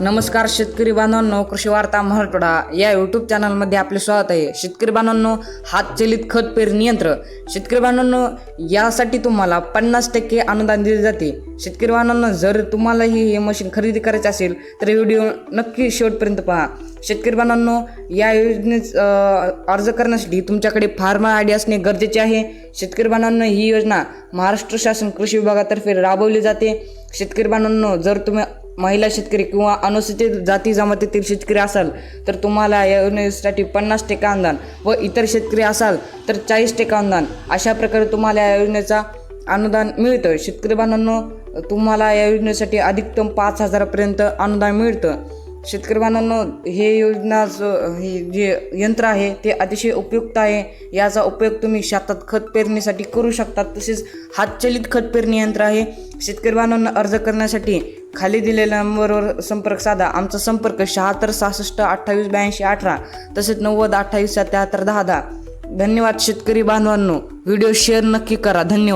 नमस्कार शेतकरी बांधवांनो कृषी वार्ता मराठवाडा या यूट्यूब चॅनलमध्ये आपले स्वागत आहे. शेतकरी बांधवांनो हातचलित खत पेरणी यंत्र. शेतकरी बांधवांनो यासाठी तुम्हाला पन्नास टक्के अनुदान दिले जाते. शेतकरी बांधवांनो जर तुम्हालाही हे मशीन खरेदी करायचे असेल तर व्हिडिओ नक्की शेवटपर्यंत पहा. शेतकरी बांधवांनो या योजनेत अर्ज करण्यासाठी तुमच्याकडे फार्मर आय डी असणे गरजेचे आहे. शेतकरी बांधवांनो ही योजना महाराष्ट्र शासन कृषी विभागातर्फे राबवली जाते. शेतकरी बांधवांनो जर तुम्ही महिला शेतकरी किंवा अनुसूचित जाती जमातीतील शेतकरी असाल तर तुम्हाला या योजनेसाठी पन्नास टक्के अनुदान व इतर शेतकरी असाल तर चाळीस टक्के अनुदान. अशा प्रकारे तुम्हाला या योजनेचा अनुदान मिळतं शेतकरी बांधवांनो तुम्हाला या योजनेसाठी अधिकतम पाच हजारापर्यंत अनुदान मिळतं. शेतकरी बांधवांनो हे योजनाचं हे जे यंत्र आहे ते अतिशय उपयुक्त आहे. याचा उपयोग तुम्ही शेतात खत पेरणीसाठी करू शकता. तसेच हातचलित खत पेरणी यंत्र आहे. शेतकरी बांधवांना अर्ज करण्यासाठी खाली दिलेल्या नंबरवर संपर्क साधा. आमचा संपर्क शहात्तर सहासष्ट अठ्ठावीस ब्याऐंशी अठरा तसेच नव्वद अठ्ठावीस सत्याहत्तर दहा दहा. धन्यवाद शेतकरी बांधवांनो. व्हिडिओ शेअर नक्की करा. धन्यवाद.